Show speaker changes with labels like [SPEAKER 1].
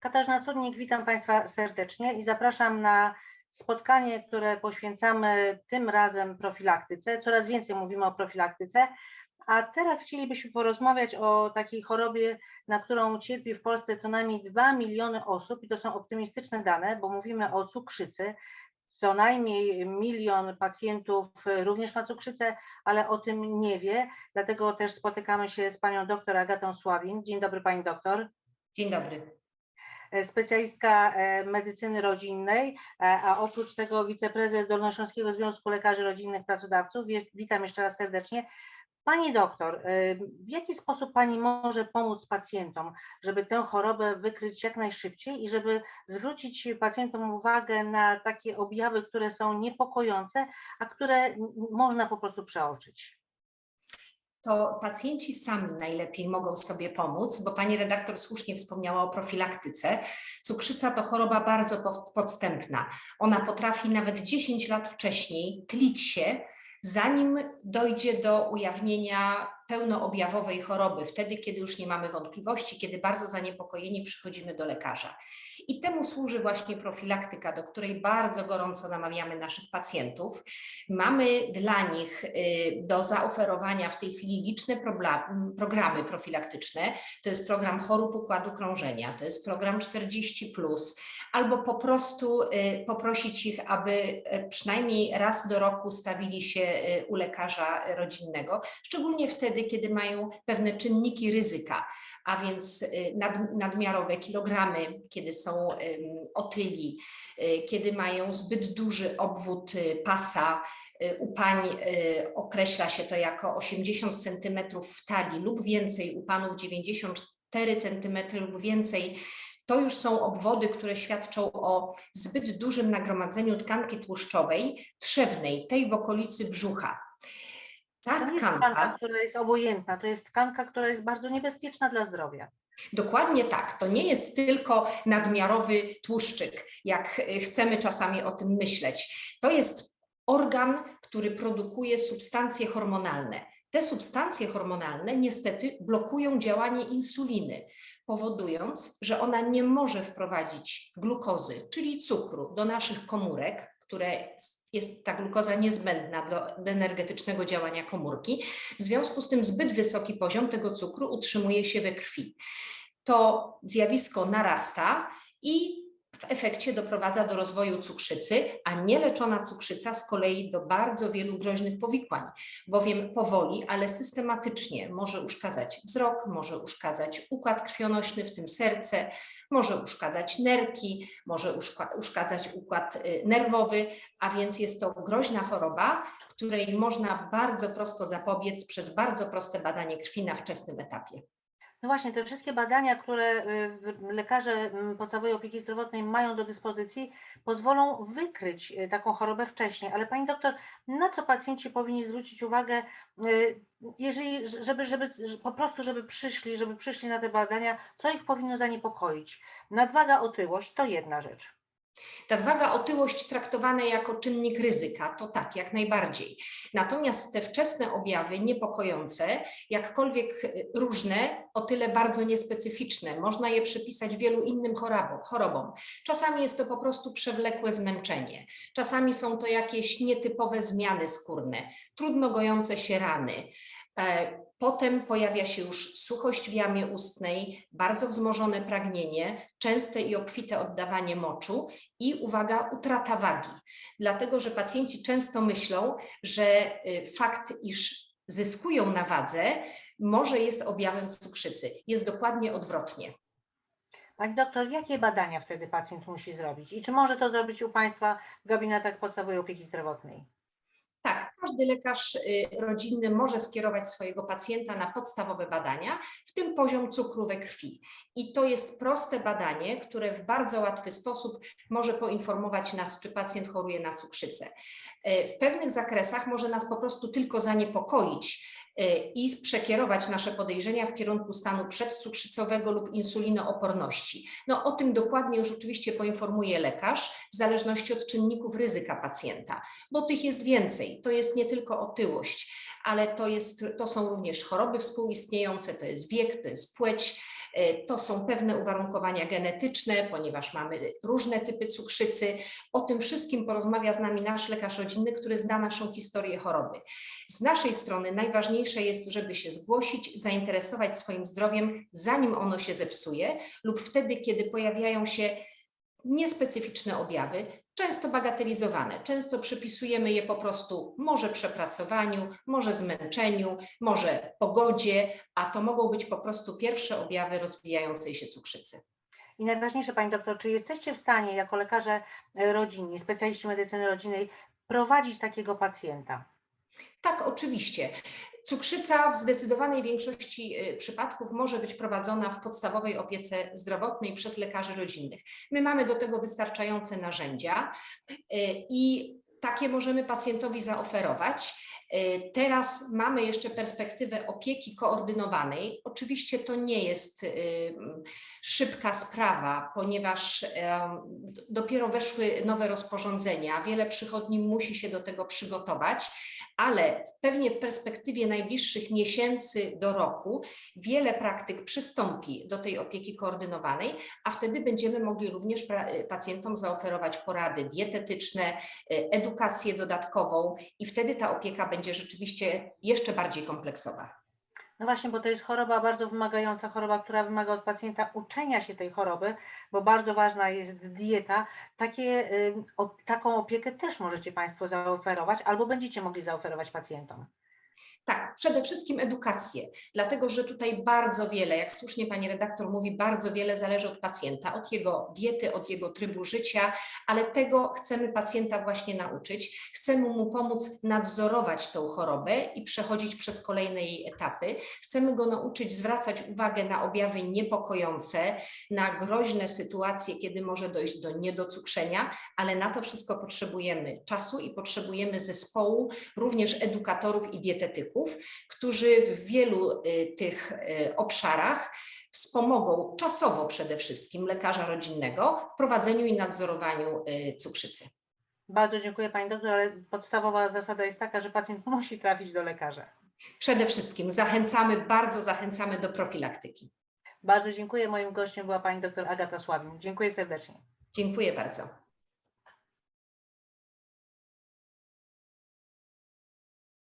[SPEAKER 1] Katarzyna Cudnik, witam Państwa serdecznie i zapraszam na spotkanie, które poświęcamy tym razem profilaktyce. Coraz więcej mówimy o profilaktyce, a teraz chcielibyśmy porozmawiać o takiej chorobie, na którą cierpi w Polsce co najmniej 2 miliony osób i to są optymistyczne dane, bo mówimy o cukrzycy. Co najmniej milion pacjentów również ma cukrzycę, ale o tym nie wie. Dlatego też spotykamy się z panią doktor Agatą Sławin. Dzień dobry pani doktor.
[SPEAKER 2] Dzień dobry.
[SPEAKER 1] E, specjalistka e, medycyny rodzinnej, e, a oprócz tego wiceprezes Dolnośląskiego Związku Lekarzy Rodzinnych Pracodawców. Witam jeszcze raz serdecznie. Pani doktor, w jaki sposób Pani może pomóc pacjentom, żeby tę chorobę wykryć jak najszybciej i żeby zwrócić pacjentom uwagę na takie objawy, które są niepokojące, a które można po prostu przeoczyć?
[SPEAKER 2] To pacjenci sami najlepiej mogą sobie pomóc, bo pani redaktor słusznie wspomniała o profilaktyce. Cukrzyca to choroba bardzo podstępna. Ona potrafi nawet 10 lat wcześniej tlić się, zanim dojdzie do ujawnienia pełnoobjawowej choroby, wtedy, kiedy już nie mamy wątpliwości, kiedy bardzo zaniepokojeni przychodzimy do lekarza. I temu służy właśnie profilaktyka, do której bardzo gorąco namawiamy naszych pacjentów. Mamy dla nich y, do zaoferowania w tej chwili liczne programy profilaktyczne. To jest program chorób układu krążenia, to jest program 40, albo po prostu y, poprosić ich, aby y, przynajmniej raz do roku stawili się u lekarza rodzinnego, szczególnie wtedy, wtedy, kiedy mają pewne czynniki ryzyka, a więc y, nad, nadmiarowe kilogramy, kiedy są otyli, y, kiedy mają zbyt duży obwód y, pasa, u pań określa się to jako 80 cm w talii lub więcej, u panów 94 cm lub więcej. To już są obwody, które świadczą o zbyt dużym nagromadzeniu tkanki tłuszczowej trzewnej, tej w okolicy brzucha.
[SPEAKER 1] Ta to nie jest tkanka, która jest obojętna, to jest tkanka, która jest bardzo niebezpieczna dla zdrowia.
[SPEAKER 2] Dokładnie tak. To nie jest tylko nadmiarowy tłuszczyk, jak chcemy czasami o tym myśleć. To jest organ, który produkuje substancje hormonalne. Te substancje hormonalne niestety blokują działanie insuliny, powodując, że ona nie może wprowadzić glukozy, czyli cukru, do naszych komórek, które jest ta glukoza niezbędna do energetycznego działania komórki. W związku z tym zbyt wysoki poziom tego cukru utrzymuje się we krwi. To zjawisko narasta i w efekcie doprowadza do rozwoju cukrzycy, a nieleczona cukrzyca z kolei do bardzo wielu groźnych powikłań, bowiem powoli, ale systematycznie może uszkadzać wzrok, może uszkadzać układ krwionośny, w tym serce, może uszkadzać nerki, może uszkadzać układ y, nerwowy, a więc jest to groźna choroba, której można bardzo prosto zapobiec przez bardzo proste badanie krwi na wczesnym etapie.
[SPEAKER 1] No właśnie, te wszystkie badania, które y, lekarze mm, podstawowej opieki zdrowotnej mają do dyspozycji, pozwolą wykryć y, taką chorobę wcześniej. Ale pani doktor, na co pacjenci powinni zwrócić uwagę, y, jeżeli, żeby, żeby po prostu, żeby przyszli, żeby przyszli na te badania, co ich powinno zaniepokoić? Nadwaga, otyłość to jedna rzecz.
[SPEAKER 2] Nadwaga, otyłość traktowane jako czynnik ryzyka, to tak, jak najbardziej. Natomiast te wczesne objawy niepokojące, jakkolwiek y, różne, o tyle bardzo niespecyficzne, można je przypisać wielu innym chorobom. Czasami jest to po prostu przewlekłe zmęczenie, czasami są to jakieś nietypowe zmiany skórne, trudno gojące się rany, e, Potem pojawia się już suchość w jamie ustnej, bardzo wzmożone pragnienie, częste i obfite oddawanie moczu i uwaga, utrata wagi. Dlatego, że pacjenci często myślą, że y, fakt, iż zyskują na wadze, może jest objawem cukrzycy. Jest dokładnie odwrotnie.
[SPEAKER 1] Pani doktor, jakie badania wtedy pacjent musi zrobić? I czy może to zrobić u Państwa w gabinetach podstawowej opieki zdrowotnej?
[SPEAKER 2] Tak, każdy lekarz y, rodzinny może skierować swojego pacjenta na podstawowe badania, w tym poziom cukru we krwi. I to jest proste badanie, które w bardzo łatwy sposób może poinformować nas, czy pacjent choruje na cukrzycę. Y, w pewnych zakresach może nas po prostu tylko zaniepokoić, i przekierować nasze podejrzenia w kierunku stanu przedcukrzycowego lub insulinooporności. No o tym dokładnie już oczywiście poinformuje lekarz w zależności od czynników ryzyka pacjenta, bo tych jest więcej. To jest nie tylko otyłość, ale to, jest, to są również choroby współistniejące, to jest wiek, to jest płeć, To są pewne uwarunkowania genetyczne, ponieważ mamy różne typy cukrzycy. O tym wszystkim porozmawia z nami nasz lekarz rodzinny, który zna naszą historię choroby. Z naszej strony najważniejsze jest, żeby się zgłosić, zainteresować swoim zdrowiem, zanim ono się zepsuje, lub wtedy, kiedy pojawiają się niespecyficzne objawy, często bagatelizowane. Często przypisujemy je po prostu może przepracowaniu, może zmęczeniu, może pogodzie, a to mogą być po prostu pierwsze objawy rozwijającej się cukrzycy.
[SPEAKER 1] I najważniejsze, Pani doktor, czy jesteście w stanie jako lekarze rodzinni, specjaliści medycyny rodzinnej prowadzić takiego pacjenta?
[SPEAKER 2] Tak, oczywiście. Cukrzyca w zdecydowanej większości y, przypadków może być prowadzona w podstawowej opiece zdrowotnej przez lekarzy rodzinnych. My mamy do tego wystarczające narzędzia y, i takie możemy pacjentowi zaoferować. Y, Teraz mamy jeszcze perspektywę opieki koordynowanej. Oczywiście to nie jest mm, szybka sprawa, ponieważ d- dopiero weszły nowe rozporządzenia. Wiele przychodni musi się do tego przygotować, ale pewnie w perspektywie najbliższych miesięcy do roku wiele praktyk przystąpi do tej opieki koordynowanej, a wtedy będziemy mogli również pacjentom zaoferować porady dietetyczne, edukację dodatkową i wtedy ta opieka będzie rzeczywiście jeszcze bardziej kompleksowa.
[SPEAKER 1] No właśnie, bo to jest choroba bardzo wymagająca, choroba, która wymaga od pacjenta uczenia się tej choroby, bo bardzo ważna jest dieta. Takie, y, o, taką opiekę też możecie Państwo zaoferować albo będziecie mogli zaoferować pacjentom.
[SPEAKER 2] Tak, przede wszystkim edukację, dlatego że tutaj bardzo wiele, jak słusznie pani redaktor mówi, bardzo wiele zależy od pacjenta, od jego diety, od jego trybu życia, ale tego chcemy pacjenta właśnie nauczyć. Chcemy mu pomóc nadzorować tą chorobę i przechodzić przez kolejne jej etapy. Chcemy go nauczyć zwracać uwagę na objawy niepokojące, na groźne sytuacje, kiedy może dojść do niedocukrzenia, ale na to wszystko potrzebujemy czasu i potrzebujemy zespołu, również edukatorów i dietetyków, którzy w wielu y, tych y, obszarach wspomogą czasowo przede wszystkim lekarza rodzinnego w prowadzeniu i nadzorowaniu y, cukrzycy.
[SPEAKER 1] Bardzo dziękuję Pani doktor, ale podstawowa zasada jest taka, że pacjent musi trafić do lekarza.
[SPEAKER 2] Przede wszystkim zachęcamy, bardzo zachęcamy do profilaktyki.
[SPEAKER 1] Bardzo dziękuję. Moim gościem była Pani doktor Agata Sławin. Dziękuję serdecznie.
[SPEAKER 2] Dziękuję bardzo.